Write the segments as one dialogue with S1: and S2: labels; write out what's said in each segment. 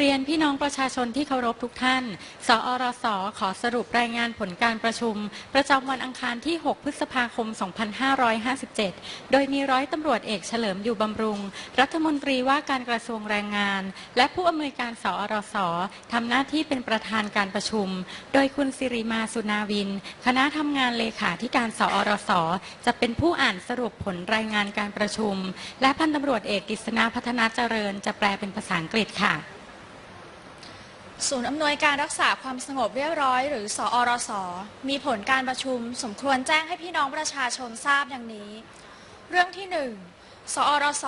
S1: เรียนพี่น้องประชาชนที่เคารพทุกท่าน สอรส ขอสรุปรายงานผลการประชุม ประจำวันอังคารที่ 6 พฤษภาคม 2557 โดยมีร้อยตำรวจเอกเฉลิมอยู่บำรุง รัฐมนตรีว่าการกระทรวงแรงงาน และผู้อำนวยการสอรส ทำหน้าที่เป็นประธานการประชุม โดยคุณสิริมาสุนาวิน คณะทำงานเลขาธิการสอรส จะเป็นผู้อ่านสรุปผลรายงานการประชุม และพันตำรวจเอกกฤษณาพัฒนาเจริญ จะแปลเป็นภาษาอังกฤษค่ะ
S2: ศูนย์อำนวยการรักษาความสงบเรียบร้อย หรือสอรส มีผลการประชุม สมควรแจ้งให้พี่น้องประชาชนทราบดังนี้ เรื่องที่ 1 สอรส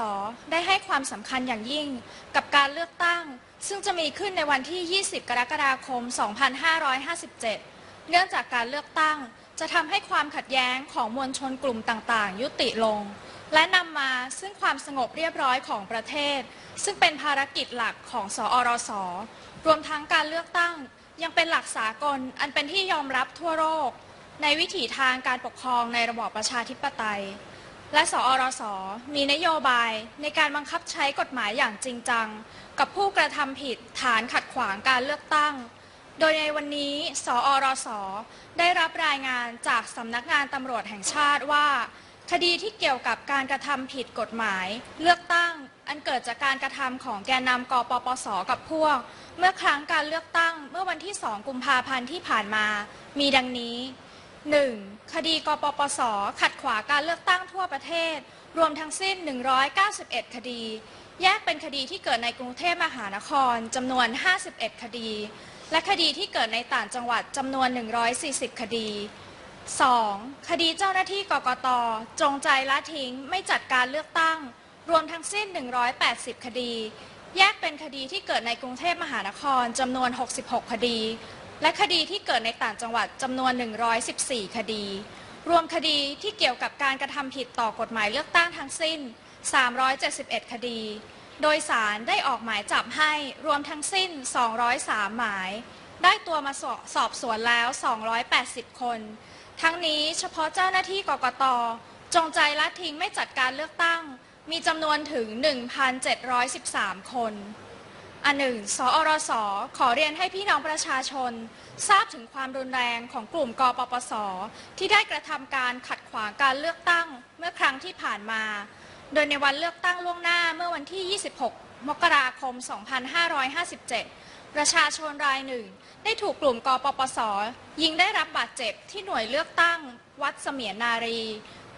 S2: ได้ให้ความสำคัญอย่างยิ่งกับการเลือกตั้ง ซึ่งจะมีขึ้นในวันที่ 20 กรกฎาคม 2557 เนื่องจากการเลือกตั้งจะทำให้ความขัดแย้งของมวลชนกลุ่มต่างๆ ยุติลง และนำมาซึ่งความสงบเรียบร้อยของประเทศ ซึ่งเป็นภารกิจหลักของสอรส รวมทั้งการเลือกตั้งยังเป็นหลักสากลอันเป็นที่ยอมรับทั่วโลกในวิถีทางการปกครองในระบอบประชาธิปไตย และสอรส มีนโยบายในการบังคับใช้กฎหมายอย่างจริงจัง กับผู้กระทำผิดฐานขัดขวางการเลือกตั้ง โดยในวันนี้ สอรส ได้รับรายงานจากสำนักงานตำรวจแห่งชาติว่า คดีที่เกี่ยวกับการกระทำผิดกฎหมาย เลือกตั้งอันเกิดจากการกระทำของแกนนำกปปส กับพวก เมื่อครั้งการเลือกตั้งเมื่อวันที่ 2 กุมภาพันธ์ที่ผ่านมา มีดังนี้ 1. คดีกปปส ขัดขวางการเลือกตั้งทั่วประเทศ รวมทั้งสิ้น 191 คดี แยกเป็นคดีที่เกิดในกรุงเทพมหานครจำนวน 51 คดี และคดีที่เกิดในต่างจังหวัดจำนวน 140 คดี 2. คดีเจ้าหน้าที่กกต จงใจละทิ้ง ไม่จัดการเลือกตั้ง รวมทั้งสิ้น 180 คดี แยกเป็นคดีที่เกิดในกรุงเทพมหานครจำนวน 66 คดี และคดีที่เกิดในต่างจังหวัดจำนวน 114 คดี รวมคดีที่เกี่ยวกับการกระทำผิดต่อกฎหมายเลือกตั้งทั้งสิ้น 371 คดี โดยสารได้ออกหมายจับให้รวมทั้งสิ้น 203 หมาย ได้ตัวมาสอบสอบสวนแล้ว 280 คน ทั้งนี้เฉพาะเจ้าหน้าที่กกต จงใจละทิ้งไม่จัดการเลือกตั้ง มีจำนวนถึง 1,713 คนอันหนึ่งสอรสขอเรียนให้พี่น้องประชาชน ทราบถึงความรุนแรงของกลุ่มกปปส ที่ได้กระทำการขัดขวางการเลือกตั้งเมื่อครั้งที่ผ่านมา โดยในวันเลือกตั้งล่วงหน้าเมื่อวันที่ 26 มกราคม 2557 ประชาชนรายหนึ่ง ได้ถูกกลุ่มกปปส ยิงได้รับบาดเจ็บที่หน่วยเลือกตั้ง วัดเสมียนนารี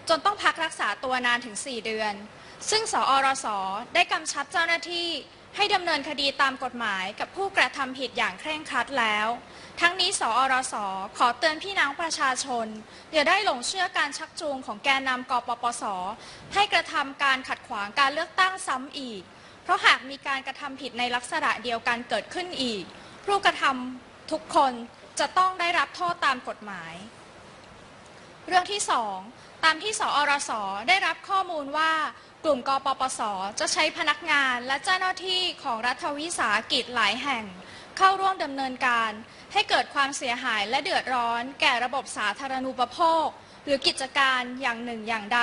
S2: จนต้องพักรักษาตัวนานถึง 4 เดือน ซึ่งสอรส ได้กำชับเจ้าหน้าที่ให้ดำเนินคดีตามกฎหมายกับผู้กระทำผิดอย่างเคร่งครัดแล้ว ทั้งนี้สอรส ขอเตือนพี่น้องประชาชนอย่าได้หลงเชื่อการชักจูงของแกนนำกปปส ให้กระทำการขัดขวางการเลือกตั้งซ้ำอีก เพราะหากมีการกระทำผิดในลักษณะเดียวกันเกิดขึ้นอีก ผู้กระทำทุกคนจะต้องได้รับโทษตามกฎหมาย เรื่องที่ 2 ตามที่สอรสได้รับข้อมูลว่ากลุ่มกปปส จะใช้พนักงานและเจ้าหน้าที่ของรัฐวิสาหกิจหลายแห่ง เข้าร่วมดำเนินการ ให้เกิดความเสียหายและเดือดร้อน แก่ระบบสาธารณูปโภค หรือกิจการอย่างหนึ่งอย่างใด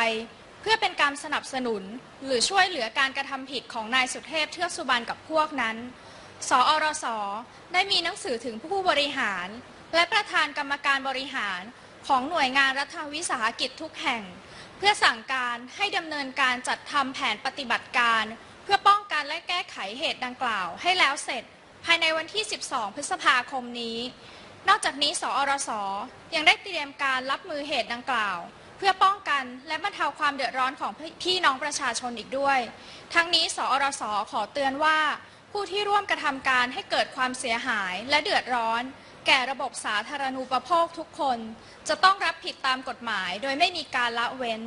S2: เพื่อเป็นการสนับสนุนหรือช่วยเหลือการกระทำผิดของนายสุเทพเทือกสุบรรณกับพวกนั้น สอรส ได้มีหนังสือถึงผู้บริหาร และประธานกรรมการบริหารของหน่วยงานรัฐวิสาหกิจทุกแห่ง เพื่อสั่งการให้ดำเนินการจัดทำแผนปฏิบัติการ เพื่อป้องกันและแก้ไขเหตุดังกล่าวให้แล้วเสร็จ ภายในวันที่ 12 พฤษภาคมนี้ นอกจากนี้ สอรส ยังได้เตรียมการรับมือเหตุดังกล่าว เพื่อป้องกันและบรรเทาความเดือดร้อนของพี่น้องประชาชนอีกด้วย ทั้งนี้สอรสขอเตือนว่า ผู้ที่ร่วมกระทำการให้เกิดความเสียหายและเดือดร้อน แก่ระบบสาธารณูปโภคทุกคน จะต้องรับผิดตามกฎหมาย โดยไม่มีการละเว้น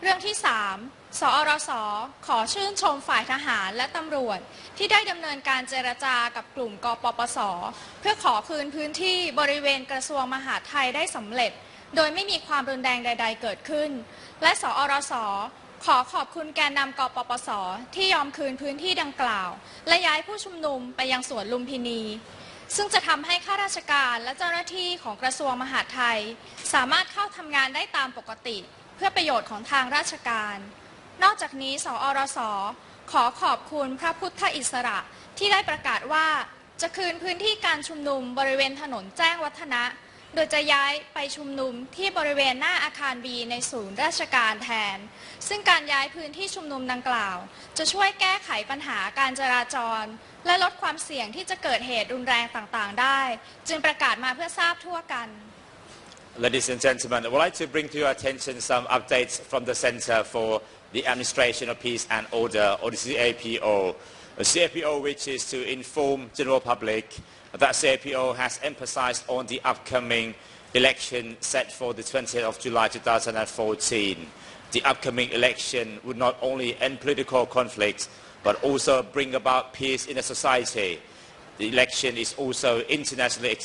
S2: เรื่องที่ 3 สอรสขอชื่นชมฝ่ายทหารและตำรวจ ที่ได้ดำเนินการเจรจากับกลุ่มกปปส เพื่อขอคืนพื้นที่บริเวณกระทรวงมหาดไทยได้สำเร็จ โดยไม่มีความรุนแรงใด ๆ เกิดขึ้น และสอรสขอขอบคุณแกนนำกปปส ที่ยอมคืนพื้นที่ดังกล่าว และย้ายผู้ชุมนุมไปยังสวนลุมพินี ซึ่งจะทำให้ข้าราชการและเจ้าหน้าที่ของกระทรวงมหาดไทย สามารถเข้าทำงานได้ตามปกติ เพื่อประโยชน์ของทางราชการ นอกจากนี้ สอรส ขอขอบคุณพระพุทธอิสระที่ได้ประกาศว่าจะคืนพื้นที่การชุมนุมบริเวณถนนแจ้งวัฒนะ โดยจะย้ายไปชุมนุมที่บริเวณหน้าอาคารบีในศูนย์ราชการแทน ซึ่งการย้ายพื้นที่ชุมนุมดังกล่าว จะช่วยแก้ไขปัญหาการจราจร และลดความเสี่ยงที่จะเกิดเหตุรุนแรงต่างๆ ได้ จึงประกาศมาเพื่อทราบทั่วกัน
S3: Ladies and gentlemen, I would like to bring to your attention some updates from the Center for the Administration of Peace and Order, or the CAPO. The CAPO wishes to inform general public that CAPO has emphasized on the upcoming election set for the 20th of July 2014. The upcoming election would not only end political conflicts, but also bring about peace in the society. The election is also internationally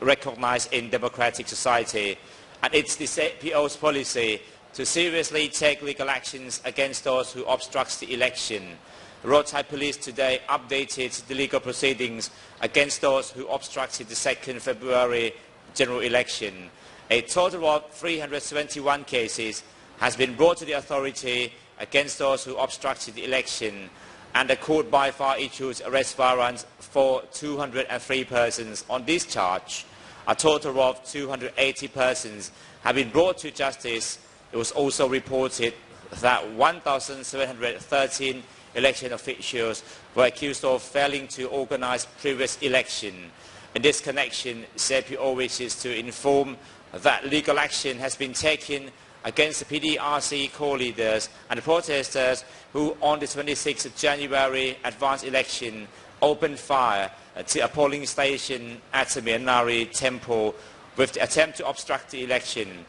S3: recognized in democratic society, and it's the CPO's policy to seriously take legal actions against those who obstruct the election. Roadside Police today updated the legal proceedings against those who obstructed the 2nd February general election. A total of 371 cases has been brought to the authority against those who obstructed the election and the court by far issued arrest warrants for 203 persons on this charge. A total of 280 persons have been brought to justice. It was also reported that 1,713 election officials were accused of failing to organize previous election. In this connection, CPO wishes to inform that legal action has been taken against the PDRC core leaders and the protesters who on the 26th of January advanced election opened fire to a polling station at the temple with the attempt to obstruct the election.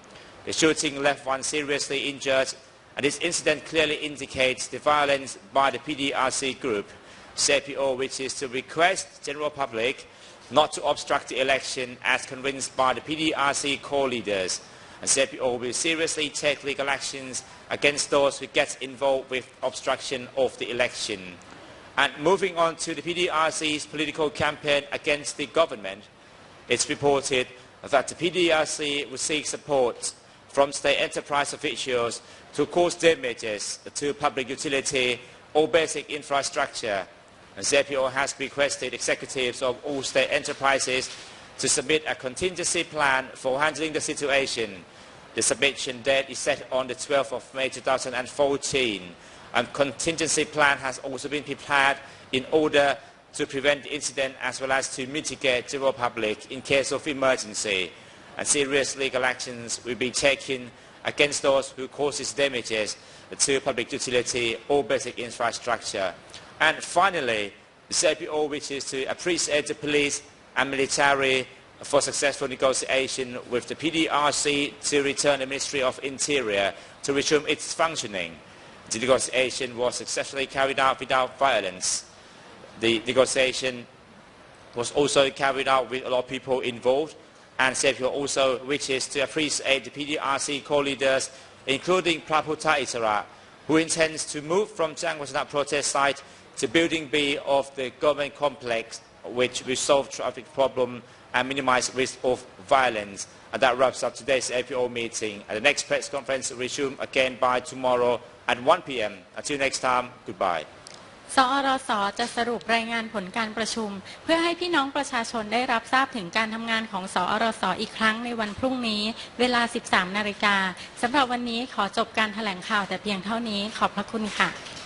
S3: The shooting left one seriously injured and this incident clearly indicates the violence by the PDRC group. CPO which is to request general public not to obstruct the election as convinced by the PDRC core leaders. And CPO will seriously take legal actions against those who get involved with obstruction of the election. And moving on to the PDRC's political campaign against the government, it's reported that the PDRC will seek support from state enterprise officials to cause damages to public utility or basic infrastructure. ZPO has requested executives of all state enterprises to submit a contingency plan for handling the situation. The submission date is set on the 12th of May 2014. And contingency plan has also been prepared in order to prevent the incident as well as to mitigate general public in case of emergency. And serious legal actions will be taken against those who causes damages to public utility or basic infrastructure. And finally, the CPO wishes to appreciate the police and military for successful negotiation with the PDRC to return the Ministry of Interior to resume its functioning. The negotiation was successfully carried out without violence. The negotiation was also carried out with a lot of people involved and CPO also wishes to appreciate the PDRC co-leaders including Praputa Itara who intends to move from Jangwasana protest site to Building B of the government complex which will solve traffic problem and minimize risk of violence. And that wraps up today's APO meeting. And the next press conference will resume again by tomorrow at 1 p.m. Until next time, goodbye.
S1: สอรสจะสรุปรายงานผลการประชุม เพื่อให้พี่น้องประชาชนได้รับทราบถึงการทำงานของสอรสอีกครั้งในวันพรุ่งนี้ เวลา 13 นาฬิกาสำหรับวันนี้ขอจบการแถลงข่าวแต่เพียงเท่านี้ขอบพระคุณค่ะ